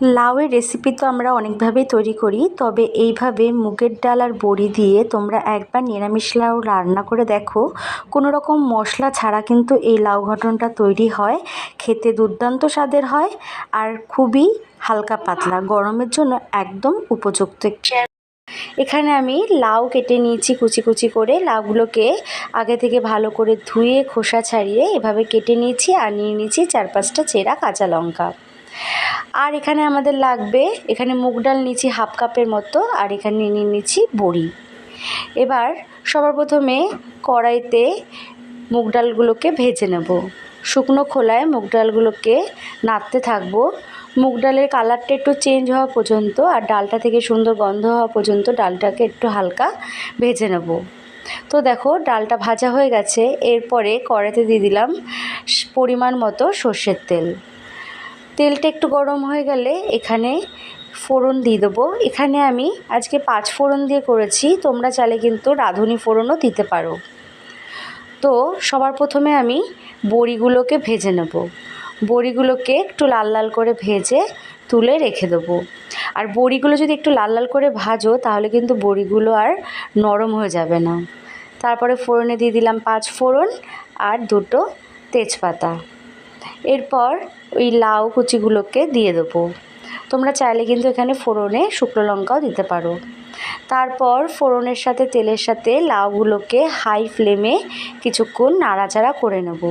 লাউয়ের রেসিপি তো আমরা অনেকভাবেই তৈরি করি, তবে এইভাবে মুগের ডাল আর বড়ি দিয়ে তোমরা একবার নিরামিষ লাউ রান্না করে দেখো। কোনো রকম মশলা ছাড়া কিন্তু এই লাউ ঘটনটা তৈরি হয়, খেতে দুর্দান্ত স্বাদের হয় আর খুবই হালকা পাতলা, গরমের জন্য একদম উপযুক্ত এখানে আমি লাউ কেটে নিয়েছি কুচি কুচি করে, লাউগুলোকে আগে থেকে ভালো করে ধুয়ে খোসা ছাড়িয়ে এভাবে কেটে নিয়েছি আর নিয়ে নিয়েছি চার পাঁচটা চেরা কাঁচা লঙ্কা। আর এখানে আমাদের লাগবে, এখানে মুগ ডাল নিচ্ছি হাফ কাপের মতো, আর এখানে নিয়ে নিচ্ছি বড়ি। এবার সবার প্রথমে কড়াইতে মুগ ডালগুলোকে ভেজে নেব। শুকনো খোলায় মুগ ডালগুলোকে নাড়তে থাকব। মুগ ডালের কালারটা একটু চেঞ্জ হওয়া পর্যন্ত আর ডালটা থেকে সুন্দর গন্ধ হওয়া পর্যন্ত ডালটাকে একটু হালকা ভেজে নেব। তো দেখো, ডালটা ভাজা হয়ে গেছে। এরপরে কড়াইতে দিয়ে দিলাম পরিমাণ মতো সর্ষের তেল। তেলটা একটু গরম হয়ে গেলে এখানে ফোড়ন দিয়ে দেবো। এখানে আমি আজকে পাঁচ ফোড়ন দিয়ে করেছি, তোমরা চাইলে কিন্তু রাঁধুনি ফোড়নও দিতে পারো। তো সবার প্রথমে আমি বড়িগুলোকে ভেজে নেব। বড়িগুলোকে একটু লাল লাল করে ভেজে তুলে রেখে দেবো। আর বড়িগুলো যদি একটু লাল লাল করে ভাজো, তাহলে কিন্তু বড়িগুলো আর নরম হয়ে যাবে না। তারপরে ফোড়নে দিয়ে দিলাম পাঁচ ফোড়ন আর দুটো তেজপাতা। এরপর ওই লাউ কুচিগুলোকে দিয়ে দেবো। তোমরা চাইলে কিন্তু এখানে ফোড়নে শুকনো লঙ্কাও দিতে পারো। তারপর ফোড়নের সাথে তেলের সাথে লাউগুলোকে হাই ফ্লেমে কিছুক্ষণ নাড়াচাড়া করে নেব।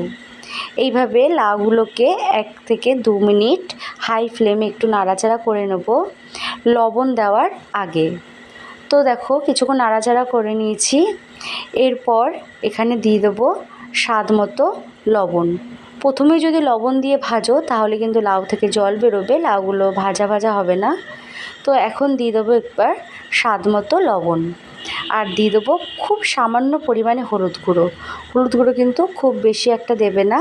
এইভাবে লাউগুলোকে এক থেকে দু মিনিট হাই ফ্লেমে একটু নাড়াচাড়া করে নেব লবণ দেওয়ার আগে। তো দেখো কিছুক্ষণ নাড়াচাড়া করে নিয়েছি। এরপর এখানে দিয়ে দেবো স্বাদ মতো লবণ। প্রথমে যদি লবণ দিয়ে ভাজো, তাহলে কিন্তু লাউ থেকে জল বেরোবে, লাউগুলো ভাজা ভাজা হবে না। তো এখন দিয়ে দেবো একবার স্বাদ মতো লবণ। আর দিয়ে দেবো খুব সামান্য পরিমাণে হলুদ গুঁড়ো। হলুদ গুঁড়ো কিন্তু খুব বেশি একটা দেবে না।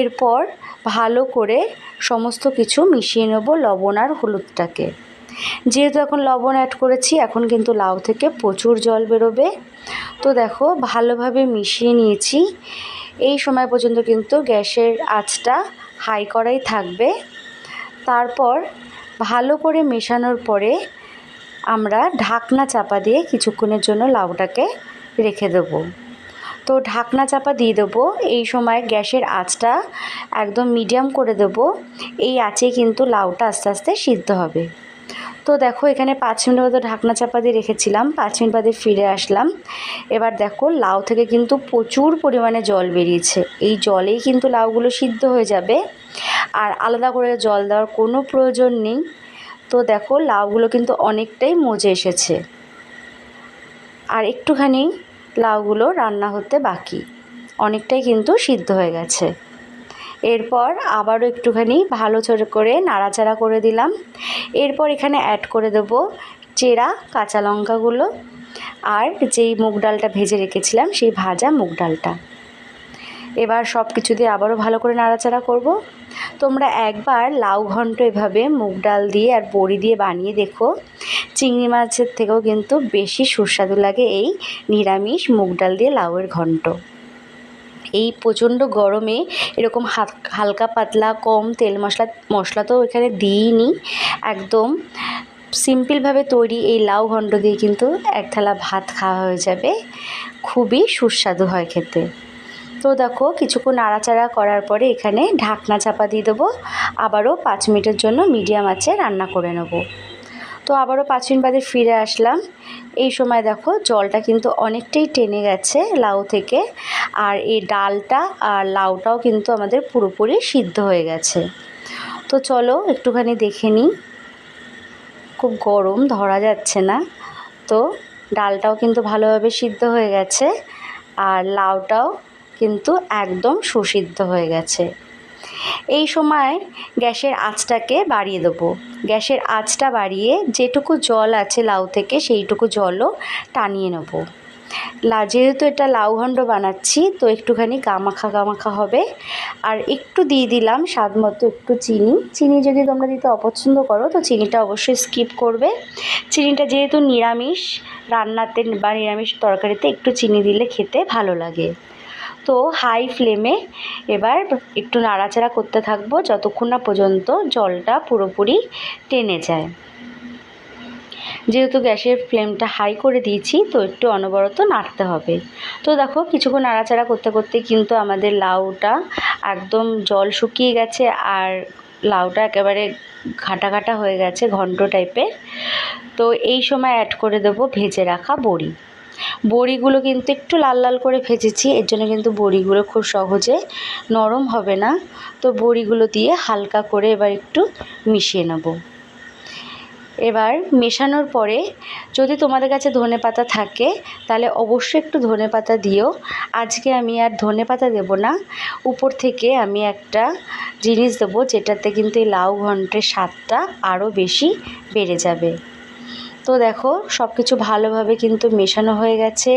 এরপর ভালো করে সমস্ত কিছু মিশিয়ে নেব লবণ আর হলুদটাকে। যেহেতু এখন লবণ অ্যাড করেছি, এখন কিন্তু লাউ থেকে প্রচুর জল বেরোবে। তো দেখো ভালোভাবে মিশিয়ে নিয়েছি। এই সময় পর্যন্ত কিন্তু গ্যাসের আঁচটা হাই করাই থাকবে। তারপর ভালো করে মেশানোর পরে আমরা ঢাকনা চাপা দিয়ে কিছুক্ষণের জন্য লাউটাকে রেখে দেবো। তো ঢাকনা চাপা দিয়ে দেবো। এই সময় গ্যাসের আঁচটা একদম মিডিয়াম করে দেবো। এই আঁচে কিন্তু লাউটা আস্তে আস্তে সিদ্ধ হবে। তো দেখো, এখানে পাঁচ মিনিট মতো ঢাকনা চাপা দিয়ে রেখেছিলাম। পাঁচ মিনিট বাদে ফিরে আসলাম। এবার দেখো, লাউ থেকে কিন্তু প্রচুর পরিমাণে জল বেরিয়েছে। এই জলেই কিন্তু লাউগুলো সিদ্ধ হয়ে যাবে। আর আলাদা করে জল দেওয়ার কোনো প্রয়োজন নেই। তো দেখো, লাউগুলো কিন্তু অনেকটাই মজে এসেছে। আর একটুখানি লাউগুলো রান্না হতে বাকি। অনেকটাই কিন্তু সিদ্ধ হয়ে গেছে। এরপর আবারও একটুখানি ভালো করে নাড়াচাড়া করে দিলাম। এরপর এখানে অ্যাড করে দেব চেরা, কাঁচা লঙ্কাগুলো আর যেই মুগ ডালটা ভেজে রেখেছিলাম সেই ভাজা মুগ ডালটা। এবার সব কিছু দিয়ে আবারও ভালো করে নাড়াচাড়া করব। তোমরা একবার লাউ ঘন্ট এভাবে মুগ ডাল দিয়ে আর বড়ি দিয়ে বানিয়ে দেখো। চিংড়ি মাছের থেকেও কিন্তু বেশি সুস্বাদু লাগে এই নিরামিষ মুগ ডাল দিয়ে লাউয়ের ঘন্ট। এই প্রচণ্ড গরমে এরকম হালকা পাতলা, কম তেল মশলা মশলা তো এখানে দিইনি। একদম সিম্পলভাবে তৈরি এই লাউ ঘণ্ট দিয়ে কিন্তু এক থালা ভাত খাওয়া হয়ে যাবে। খুবই সুস্বাদু হয় খেতে। তো দেখো, কিছুক্ষণ নাড়াচাড়া করার পরে এখানে ঢাকনা চাপা দিয়ে দেবো। আবারও পাঁচ মিনিটের জন্য মিডিয়াম আছে রান্না করে নেব। তো আবারও পাঁচ মিনিট বাদে ফিরে আসলাম। এই সময় দেখো জলটা কিন্তু অনেকটাই টেনে গেছে লাউ থেকে। আর এই ডালটা আর লাউটাও কিন্তু আমাদের পুরোপুরি সিদ্ধ হয়ে গেছে। তো চলো একটুখানি দেখে নিই। খুব গরম, ধরা যাচ্ছে না। তো ডালটাও কিন্তু ভালোভাবে সিদ্ধ হয়ে গেছে। আর লাউটাও কিন্তু একদম সুসিদ্ধ হয়ে গেছে। এই সময় গ্যাসের আঁচটাকে বাড়িয়ে দেবো। গ্যাসের আঁচটা বাড়িয়ে যেটুকু জল আছে লাউ থেকে সেইটুকু জলও টানিয়ে নেব। লা, যেহেতু এটা লাউ ঘণ্ট বানাচ্ছি, তো একটুখানি গামাখা গামাখা হবে। আর একটু দিয়ে দিলাম স্বাদ মতো একটু চিনি। চিনি যদি তোমরা দিতে অপছন্দ করো, তো চিনিটা অবশ্যই স্কিপ করবে। চিনিটা যেহেতু নিরামিষ, রান্নাতে বা নিরামিষ তরকারিতে একটু চিনি দিলে খেতে ভালো লাগে। তো হাই ফ্লেমে এবার একটু নাড়াচাড়া করতে থাকব যতক্ষণ না পর্যন্ত জলটা পুরোপুরি টেনে যায়। যেহেতু গ্যাসের ফ্লেমটা হাই করে দিয়েছি, তো একটু অনবরত নাড়তে হবে। তো দেখো কিছুক্ষণ নাড়াচাড়া করতে করতে কিন্তু আমাদের লাউটা একদম জল শুকিয়ে গেছে আর লাউটা একেবারে ঘাটা ঘাটা হয়ে গেছে ঘন্ট টাইপের তো এই সময় অ্যাড করে দেবো ভেজে রাখা বড়ি। বড়িগুলো কিন্তু একটু লাল লাল করে ভেজেছি, এর জন্য কিন্তু বড়িগুলো খুব সহজে নরম হবে না। তো বড়িগুলো দিয়ে হালকা করে এবার একটু মিশিয়ে নেব। এবার মেশানোর পরে যদি তোমাদের কাছে ধনে পাতা থাকে, তাহলে অবশ্যই একটু ধনে পাতা দিও। আজকে আমি আর ধনে পাতা দেবো না। উপর থেকে আমি একটা জিনিস দেবো, যেটাতে কিন্তু এই লাউ ঘন্টের স্বাদটা আরও বেশি বেড়ে যাবে। তো দেখো সব কিছু ভালোভাবে কিন্তু মেশানো হয়ে গেছে।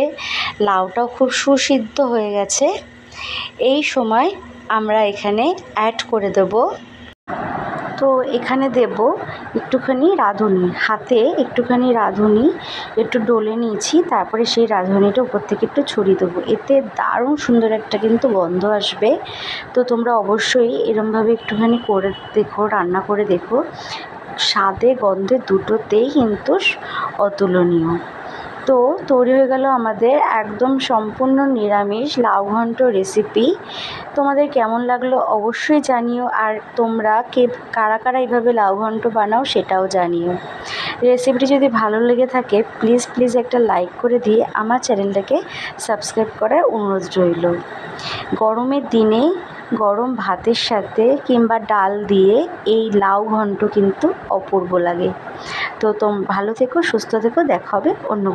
লাউটাও খুব সুসিদ্ধ হয়ে গেছে। এই সময় আমরা এখানে অ্যাড করে দেবো। তো এখানে দেব একটুখানি রাঁধুনি। হাতে একটুখানি রাঁধুনি, একটু ডলে নিয়েছি, তারপরে সেই রাঁধুনিটা উপর থেকে একটু ছড়িয়ে দেবো। এতে দারুণ সুন্দর একটা কিন্তু গন্ধ আসবে। তো তোমরা অবশ্যই এরমভাবে একটুখানি করে দেখো, রান্না করে দেখো। স্বাদে, গন্ধে দুটোতেই কিন্তু অতুলনীয়। তো তৈরি হয়ে গেল আমাদের একদম সম্পূর্ণ নিরামিষ লাউ ঘন্ট রেসিপি তোমাদের কেমন লাগল অবশ্যই জানিও, আর তোমরা কে কারা কারা এইভাবে লাউ ঘন্ট বানাও সেটাও জানিও। রেসিপিটি যদি ভালো লেগে থাকে প্লিজ প্লিজ একটা লাইক করে দিয়ে আমার চ্যানেলটাকে সাবস্ক্রাইব করার অনুরোধ রইল। গরমের দিনে গরম ভাতের সাথে কিংবা ডাল দিয়ে এই লাউ ঘন্ট কিন্তু অপূর্ব লাগে। তো তোম, ভালো থেকো, সুস্থ থেকো, দেখা হবে অন্য